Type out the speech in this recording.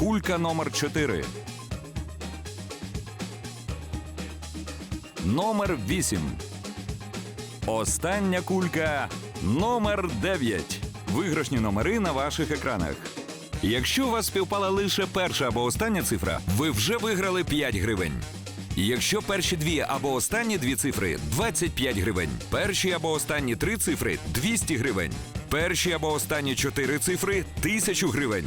Кулька номер 4. Номер 8. Остання кулька номер 9. Виграшні номери на ваших екранах. Якщо у вас співпала лише перша або остання цифра, ви вже виграли 5 гривень. Якщо перші дві або останні дві цифри 25 гривень. Перші або останні три цифри 200 гривень. Перші або останні чотири цифри 1000 гривень.